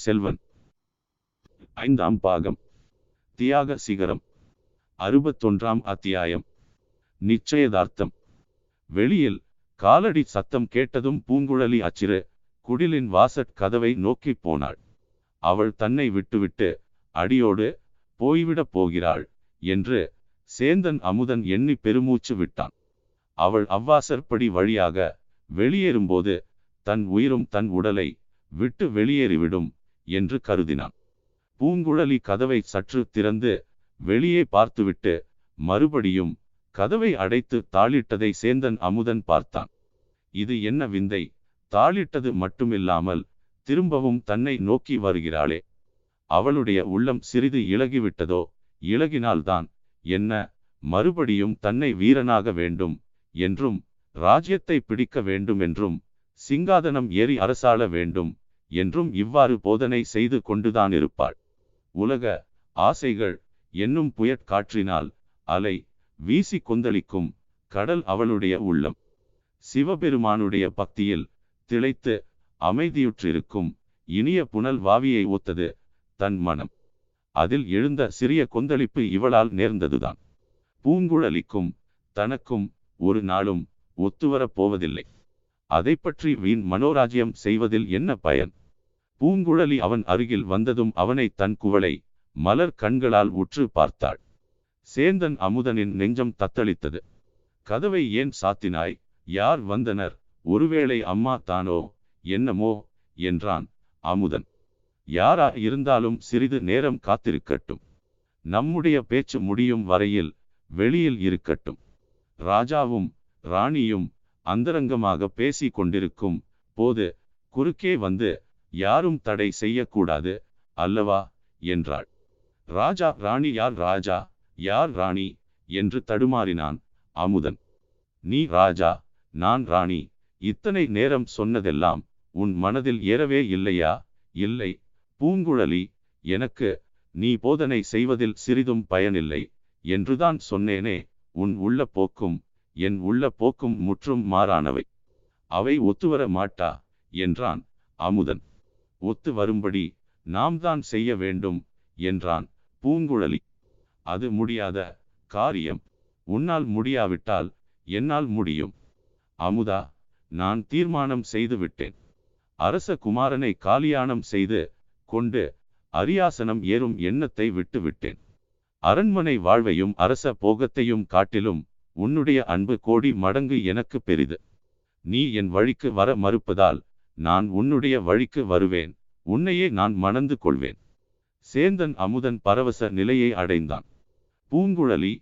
செல்வன். ஐந்தாம் பாகம். தியாக சிகரம். அறுபத்தொன்றாம் அத்தியாயம். நிச்சயதார்த்தம். வெளியில் காலடி சத்தம் கேட்டதும் பூங்குழலி அச்சிறு குடிலின் வாசற் கதவை நோக்கிப் போனாள். அவள் தன்னை விட்டுவிட்டு அடியோடு போய்விடப் போகிறாள் என்று சேந்தன் அமுதன் எண்ணி பெருமூச்சு விட்டான். அவள் அவ்வாசற்படி வழியாக வெளியேறும்போது தன் உயிரும் தன் உடலை விட்டு வெளியேறிவிடும் என்று கருதினான். பூங்குழலி கதவை சற்று திறந்து வெளியே பார்த்துவிட்டு மறுபடியும் கதவை அடைத்து தாளிட்டதை சேந்தன் அமுதன் பார்த்தான். இது என்ன விந்தை? தாளிட்டது மட்டுமில்லாமல் திரும்பவும் தன்னை நோக்கி வருகிறாளே. அவளுடைய உள்ளம் சிறிது இழகிவிட்டதோ இலகினால்தான் என்ன? மறுபடியும் தன்னை வீரனாக வேண்டும் என்றும் ராஜ்யத்தை பிடிக்க வேண்டும் என்றும் சிங்காதனம் ஏறி அரசாள வேண்டும் என்றும் இவ்வாறு போதனை செய்து கொண்டுதான் இருப்பாள். உலக ஆசைகள் என்னும் புயற்காற்றினால் அலை வீசி கொந்தளிக்கும் கடல் அவளுடைய உள்ளம். சிவபெருமானுடைய பக்தியில் திளைத்து அமைதியுற்றிருக்கும் இனிய புனல் வாவியை ஒத்தது தன் மனம். அதில் எழுந்த சிறிய கொந்தளிப்பு இவளால் நேர்ந்ததுதான். பூங்குழலிக்கும் தனக்கும் ஒரு நாளும் ஒத்துவரப் போவதில்லை. அதை பற்றி வீண் மனோராஜ்யம் செய்வதில் என்ன பயன்? பூங்குழலி அவன் அருகில் வந்ததும் அவனை தன் குவளை மலர் கண்களால் உற்று பார்த்தாள். சேந்தன் அமுதனின் நெஞ்சம் தத்தளித்தது. கதவை ஏன் சாத்தினாய்? யார் வந்தனர்? ஒருவேளை அம்மா தானோ? என்னமோ? என்றான் அமுதன். யாரா இருந்தாலும் சிறிது நேரம் காத்திருக்கட்டும். நம்முடைய பேச்சு முடியும் வரையில் வெளியில் இருக்கட்டும். ராஜாவும் ராணியும் அந்தரங்கமாக பேசி கொண்டிருக்கும் போது குறுக்கே வந்து யாரும் தடை செய்யக்கூடாது அல்லவா? என்றாள். ராஜா ராணி யார்? ராஜா யார் ராணி? என்று தடுமாறினான் அமுதன் நீ ராஜா நான் ராணி. இத்தனை நேரம் சொன்னதெல்லாம் உன் மனதில் ஏறவே இல்லையா? இல்லை. பூங்குழலி எனக்கு நீ போதனை செய்வதில் சிறிதும் பயனில்லை என்றுதான் சொன்னேனே. உன் உள்ள போக்கும் என் உள்ள போக்கும் முற்றும் மாறானவை. அவை ஒத்துவர மாட்டா? என்றான் அமுதன் ஒத்து வரும்படி நாம் தான் செய்ய வேண்டும் என்றான் பூங்குழலி. அது முடியாத காரியம். உன்னால் முடியாவிட்டால் என்னால் முடியும். அமுதா நான் தீர்மானம் செய்து விட்டேன். அரச குமாரனை காலியானம் செய்து கொண்டு அரியாசனம் ஏறும் எண்ணத்தை விட்டு விட்டேன். அரண்மனை வாழ்வையும் அரச போகத்தையும் காட்டிலும் உன்னுடைய அன்பு கோடி மடங்கு எனக்கு பெரிது. நீ என் வழிக்கு வர மறுப்பதால் நான் உன்னுடைய வழிக்கு வருவேன் உன்னையே நான் மணந்து கொள்வேன். சேந்தன் அமுதன் பரவச நிலையை அடைந்தான். பூங்குழலி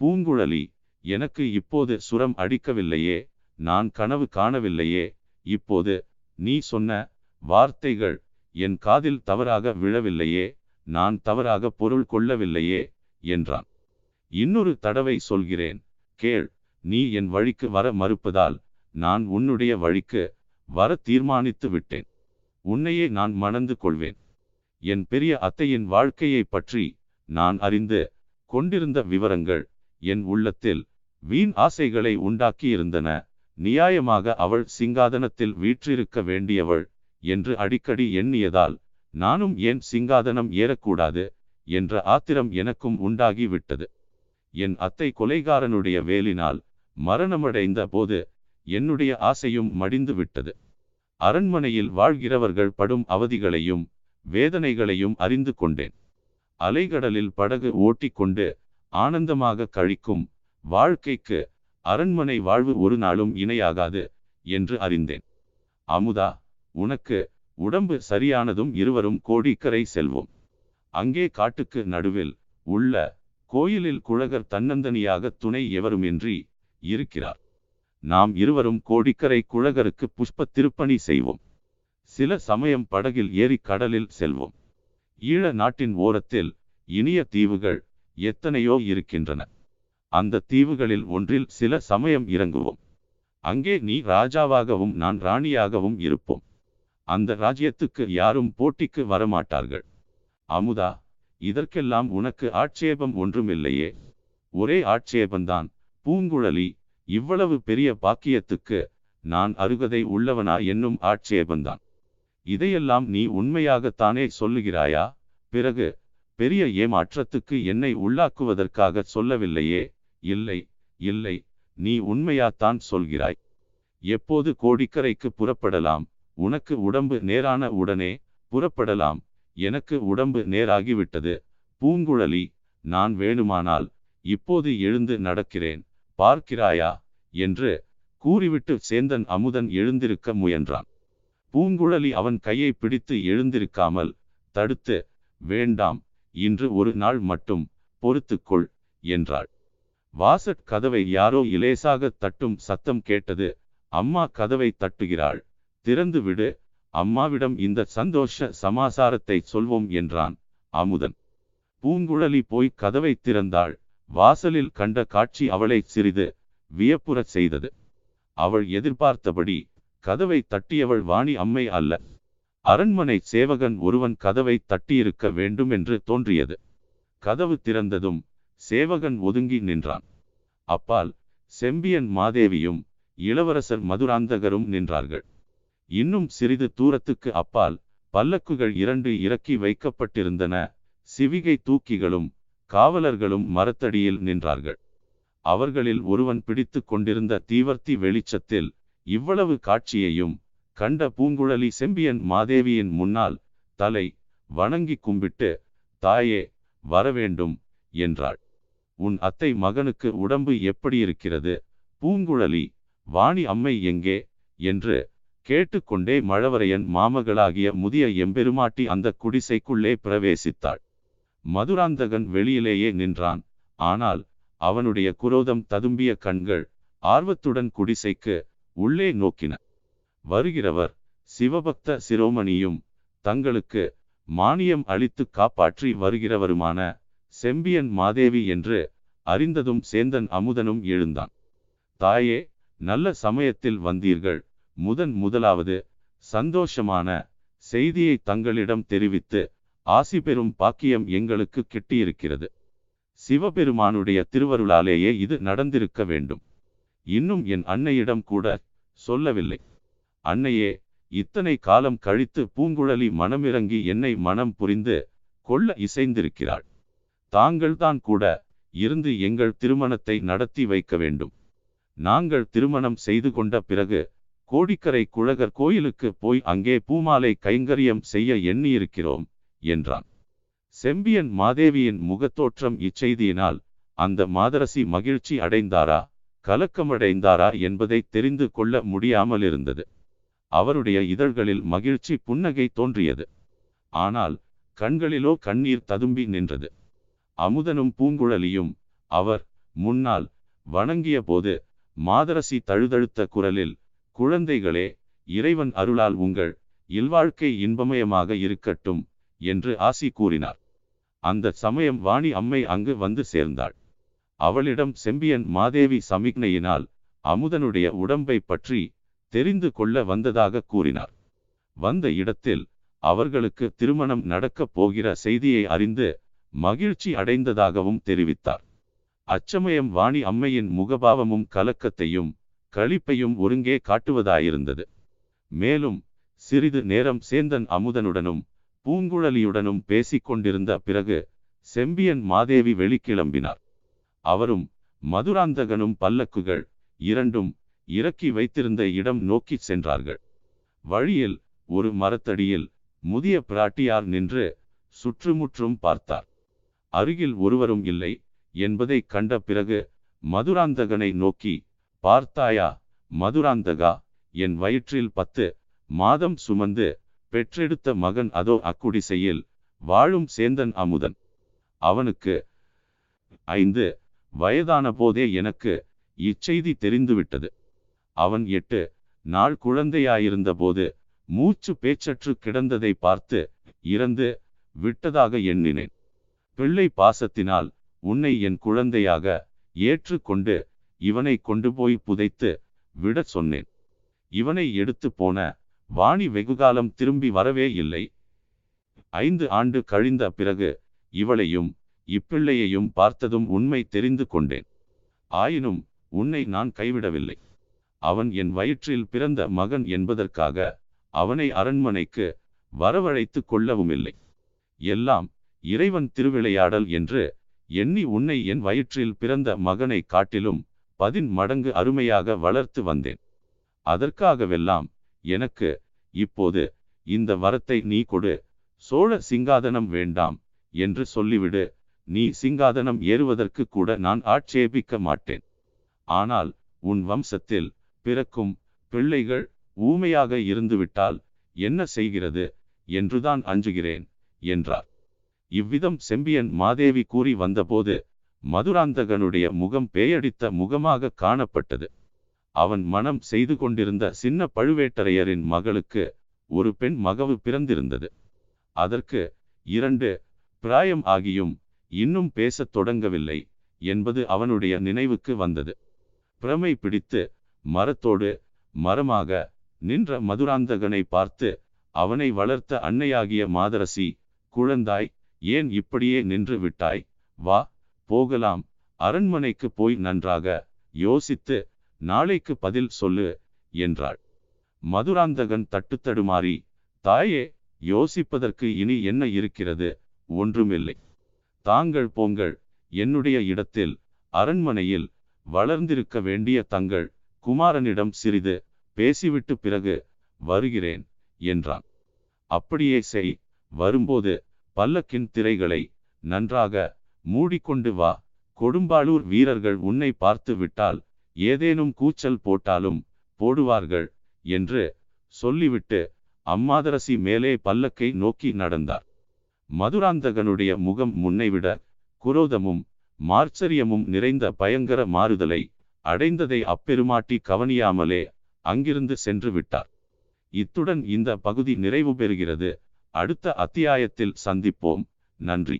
பூங்குழலி எனக்கு இப்போது சுரம் அடிக்கவில்லையே நான் கனவு காணவில்லையே இப்போது நீ சொன்ன வார்த்தைகள் என் காதில் தவறாக விழவில்லையே நான் தவறாக பொருள் கொள்ளவில்லையே என்றான். இன்னொரு தடவை சொல்கிறேன் கேள் நீ என் வழிக்கு வர மறுப்பதால் நான் உன்னுடைய வழிக்கு வர தீர்மானித்து விட்டேன் உன்னையே நான் மணந்து கொள்வேன். என் பெரிய அத்தையின் வாழ்க்கையை பற்றி நான் அறிந்து கொண்டிருந்த விவரங்கள் என் உள்ளத்தில் வீண் ஆசைகளை உண்டாக்கியிருந்தன. நியாயமாக அவள் சிங்காதனத்தில் வீற்றிருக்க வேண்டியவள் என்று அடிக்கடி எண்ணியதால் நானும் ஏன் சிங்காதனம் ஏறக்கூடாது என்ற ஆத்திரம் எனக்கும் உண்டாகிவிட்டது. என் அத்தை கொலைகாரனுடைய வேலினால் மரணமடைந்த போது என்னுடைய ஆசையும் மடிந்து விட்டது. அரண்மனையில் வாழ்கிறவர்கள் படும் அவதிகளையும் வேதனைகளையும் அறிந்து கொண்டேன். அலைகடலில் படகு ஓட்டிக்கொண்டு ஆனந்தமாக கழிக்கும் வாழ்க்கைக்கு அரண்மனை வாழ்வு ஒரு நாளும் இணையாகாது என்று அறிந்தேன். அமுதா உனக்கு உடம்பு சரியானதும் இருவரும் கோடிக்கரை செல்வோம். அங்கே காட்டுக்கு நடுவில் உள்ள கோயிலில் குழகர் தன்னந்தனியாக துணை எவருமின்றி இருக்கிறார். நாம் இருவரும் கோடிக்கரை குழகருக்கு புஷ்ப திருப்பணி செய்வோம். சில சமயம் படகில் ஏறி கடலில் செல்வோம். ஈழ நாட்டின் ஓரத்தில் இனிய தீவுகள் எத்தனையோ இருக்கின்றன. அந்த தீவுகளில் ஒன்றில் சில சமயம் இறங்குவோம். அங்கே நீ ராஜாவாகவும் நான் ராணியாகவும் இருப்போம். அந்த ராஜ்யத்துக்கு யாரும் போட்டிக்கு வரமாட்டார்கள். அமுதா இதற்கெல்லாம் உனக்கு ஆட்சேபம் ஒன்றுமில்லையே. ஒரே ஆட்சேபந்தான் பூங்குழலி இவ்வளவு பெரிய பாக்கியத்துக்கு நான் அருகதை உள்ளவனா என்னும் ஆட்சேபந்தான். இதையெல்லாம் நீ உண்மையாகத்தானே சொல்லுகிறாயா? பிறகு பெரிய ஏமாற்றத்துக்கு என்னை உள்ளாக்குவதற்காக சொல்லவில்லையே? இல்லை இல்லை நீ உண்மையாத்தான் சொல்கிறாய். எப்போது கோடிக்கரைக்கு புறப்படலாம்? உனக்கு உடம்பு நேரான உடனே புறப்படலாம். எனக்கு உடம்பு நேராகிவிட்டது. பூங்குழலி நான் வேணுமானால் இப்போது எழுந்து நடக்கிறேன். பார்க்கிறாயா? என்று கூறிவிட்டு சேந்தன் அமுதன் எழுந்திருக்க முயன்றான். பூங்குழலி அவன் கையை பிடித்து எழுந்திருக்காமல் தடுத்து வேண்டாம் இன்று ஒரு நாள் மட்டும் பொறுத்துக்கொள் என்றாள். வாசற் கதவை யாரோ இலேசாக தட்டும் சத்தம் கேட்டது. அம்மா கதவை தட்டுகிறாள். திறந்து விடு அம்மாவிடம் இந்த சந்தோஷ சமாசாரத்தை சொல்வோம் என்றான் அமுதன். பூங்குழலி போய் கதவை திறந்தாள். வாசலில் கண்ட காட்சி அவளை சிறிது வியப்புறச் செய்தது. அவள் எதிர்பார்த்தபடி கதவை தட்டியவள் வாணி அம்மை அல்ல. அரண்மனை சேவகன் ஒருவன் கதவை தட்டியிருக்க வேண்டும் என்று தோன்றியது. கதவு திறந்ததும் சேவகன் ஒதுங்கி நின்றான். அப்பால் செம்பியன் மாதேவியும் இளவரசர் மதுராந்தகரும் நின்றார்கள். இன்னும் சிறிது தூரத்துக்கு அப்பால் பல்லக்குகள் இரண்டு இறக்கி வைக்கப்பட்டிருந்தன. சிவிகை தூக்கிகளும் காவலர்களும் மரத்தடியில் நின்றார்கள். அவர்களில் ஒருவன் பிடித்து கொண்டிருந்த தீவர்த்தி வெளிச்சத்தில் இவ்வளவு காட்சியையும் கண்ட பூங்குழலி செம்பியன் மாதேவியின் முன்னால் தலை வணங்கி கும்பிட்டு தாயே வரவேண்டும் என்றாள். உன் அத்தை மகனுக்கு உடம்பு எப்படி இருக்கிறது பூங்குழலி வாணி அம்மை எங்கே? என்று கேட்டுக்கொண்டே மழவரையன் மாமகளாகிய முதிய எம்பெருமாட்டி அந்த குடிசைக்குள்ளே பிரவேசித்தாள். மதுராந்தகன் வெளியிலேயே நின்றான். ஆனால் அவனுடைய குரோதம் ததும்பிய கண்கள் ஆர்வத்துடன் குடிசைக்கு உள்ளே நோக்கின. வருகிறவர் சிவபக்த சிரோமணியும் தங்களுக்கு மானியம் அளித்து காப்பாற்றி வருகிறவருமான செம்பியன் மாதேவி என்று அறிந்ததும் சேந்தன் அமுதனும் எழுந்தான். தாயே நல்ல சமயத்தில் வந்தீர்கள். முதன் முதலாவது சந்தோஷமான செய்தியை தங்களிடம் தெரிவித்து ஆசி பெறும் பாக்கியம் எங்களுக்கு கிட்டியிருக்கிறது. சிவபெருமானுடைய திருவருளாலேயே இது நடந்திருக்க வேண்டும். இன்னும் என் அன்னையிடம் கூட சொல்லவில்லை. அன்னையே இத்தனை காலம் கழித்து பூங்குழலி மனமிறங்கி என்னை மனம் புரிந்து கொள்ள இசைந்திருக்கிறாள். தாங்கள்தான் கூட இருந்து எங்கள் திருமணத்தை நடத்தி வைக்க வேண்டும். நாங்கள் திருமணம் செய்து கொண்ட பிறகு கோடிக்கரை குழகர் கோயிலுக்கு போய் அங்கே பூமாலை கைங்கரியம் செய்ய எண்ணியிருக்கிறோம். என்றான். செம்பியன் மாதேவியின் முகத்தோற்றம் இச்செய்தியினால் அந்த மாதரசி மகிழ்ச்சி அடைந்தாரா கலக்கமடைந்தாரா என்பதை தெரிந்து கொள்ள முடியாமல் இருந்தது அவருடைய இதழ்களில் மகிழ்ச்சி புன்னகை தோன்றியது. ஆனால் கண்களிலோ கண்ணீர் ததும்பி நின்றது. அமுதனும் பூங்குழலியும் அவர் முன்னால் வணங்கிய போது மாதரசி தழுதழுத்த குரலில் குழந்தைகளே இறைவன் அருளால் உங்கள் இல்வாழ்க்கை இன்பமயமாக இருக்கட்டும் என்று ஆசி கூறினார். அந்த சமயம் வாணி அம்மை அங்கு வந்து சேர்ந்தாள். அவளிடம் செம்பியன் மாதேவி சமிக்னையினால் அமுதனுடைய உடம்பை பற்றி தெரிந்து கொள்ள வந்ததாக கூறினார். வந்த இடத்தில் அவர்களுக்கு திருமணம் நடக்கப் போகிற செய்தியை அறிந்து மகிழ்ச்சி அடைந்ததாகவும் தெரிவித்தார். அச்சமயம் வாணி அம்மையின் முகபாவமும் கலக்கத்தையும் களிப்பையும் ஒருங்கே காட்டுவதாயிருந்தது. மேலும் சிறிது நேரம் சேந்தன் அமுதனுடனும் பூங்குழலியுடனும் பேசிக் கொண்டிருந்த பிறகு செம்பியன் மாதேவி வெளிக்கிளம்பினார். அவரும் மதுராந்தகனும் பல்லக்குகள் இரண்டும் இறக்கி வைத்திருந்த இடம் நோக்கிச் சென்றார்கள். வழியில் ஒரு மரத்தடியில் முதிய பிராட்டியார் நின்று சுற்றுமுற்றும் பார்த்தார். அருகில் ஒருவரும் இல்லை என்பதை கண்ட பிறகு மதுராந்தகனை நோக்கி பார்த்தாயா மதுராந்தகா? என் வயிற்றில் பத்து மாதம் சுமந்து பெற்றெடுத்த மகன் அதோ அக்குடிசையில் வாழும் சேந்தன் அமுதன். அவனுக்கு ஐந்து வயதான போதே எனக்கு இச்செய்தி தெரிந்துவிட்டது. அவன் எட்டு நாள் குழந்தையாயிருந்த போது மூச்சு பேச்சற்று கிடந்ததை பார்த்து இறந்து விட்டதாக எண்ணினேன். பிள்ளை பாசத்தினால் உன்னை என் குழந்தையாக ஏற்றுக்கொண்டு இவனை கொண்டு போய் புதைத்து விடச் சொன்னேன். இவனை எடுத்து போன வாணி வெகுகாலம் திரும்பி வரவே இல்லை. ஐந்து ஆண்டு கழிந்த பிறகு இவளையும் இப்பிள்ளையையும் பார்த்ததும் உண்மை தெரிந்து கொண்டேன். ஆயினும் உன்னை நான் கைவிடவில்லை. அவன் என் வயிற்றில் பிறந்த மகன் என்பதற்காக அவனை அரண்மனைக்கு வரவழைத்து கொள்ளவுமில்லை. எல்லாம் இறைவன் திருவிளையாடல் என்று எண்ணி உன்னை என் வயிற்றில் பிறந்த மகனை காட்டிலும் பதின் மடங்கு அருமையாக வளர்த்து வந்தேன். அதற்காகவெல்லாம் எனக்கு இப்போது இந்த வரத்தை நீ கொடு. சோழ சிங்காதனம் வேண்டாம் என்று சொல்லிவிடு. நீ சிங்காதனம் ஏறுவதற்கு கூட நான் ஆட்சேபிக்க மாட்டேன். ஆனால் உன் வம்சத்தில் பிறக்கும் பிள்ளைகள் ஊமையாக இருந்துவிட்டால் என்ன செய்கிறது என்றுதான் அஞ்சுகிறேன் என்றார். இவ்விதம் செம்பியன் மாதேவி கூறி வந்தபோது மதுராந்தகனுடைய முகம் பேயடித்த முகமாக காணப்பட்டது. அவன் மனம் செய்து கொண்டிருந்த சின்ன பழுவேட்டரையரின் மகளுக்கு ஒரு பெண் மகவு பிறந்திருந்தது. அதற்கு இரண்டு பிராயம் ஆகியும் இன்னும் பேசத் தொடங்கவில்லை என்பது அவனுடைய நினைவுக்கு வந்தது. பிரமை பிடித்து மரத்தோடு மரமாக நின்ற மதுராந்தகனை பார்த்து அவனை வளர்த்த அன்னையாகிய மாதரசி குழந்தாய் ஏன் இப்படியே நின்று விட்டாய்? வா போகலாம். அரண்மனைக்கு போய் நன்றாக யோசித்து நாளைக்கு பதில் சொல்லு என்றாள். மதுராந்தகன் தட்டுத்தடுமாறி தாயே யோசிப்பதற்கு இனி என்ன இருக்கிறது? ஒன்றுமில்லை. தாங்கள் போங்கள். என்னுடைய இடத்தில் அரண்மனையில் வளர்ந்திருக்க வேண்டிய தங்கள் குமாரனிடம் சிறிது பேசிவிட்டு பிறகு வருகிறேன் என்றான். அப்படியே செய். வரும்போது பல்லக்கின் திரைகளை நன்றாக மூடிக்கொண்டு வா. கொடும்பாளூர் வீரர்கள் உன்னை பார்த்து விட்டால் ஏதேனும் கூச்சல் போட்டாலும் போடுவார்கள் என்று சொல்லிவிட்டு அம்மாதரசி மேலே பல்லக்கை நோக்கி நடந்தார். மதுராந்தகனுடைய முகம் முன்னைவிட குரோதமும் மார்ச்சரியமும் நிறைந்த பயங்கர மாறுதலை அடைந்ததை அப்பெருமாட்டி கவனியாமலே அங்கிருந்து சென்று விட்டார். இத்துடன் இந்த பகுதி நிறைவு பெறுகிறது. அடுத்த அத்தியாயத்தில் சந்திப்போம். நன்றி.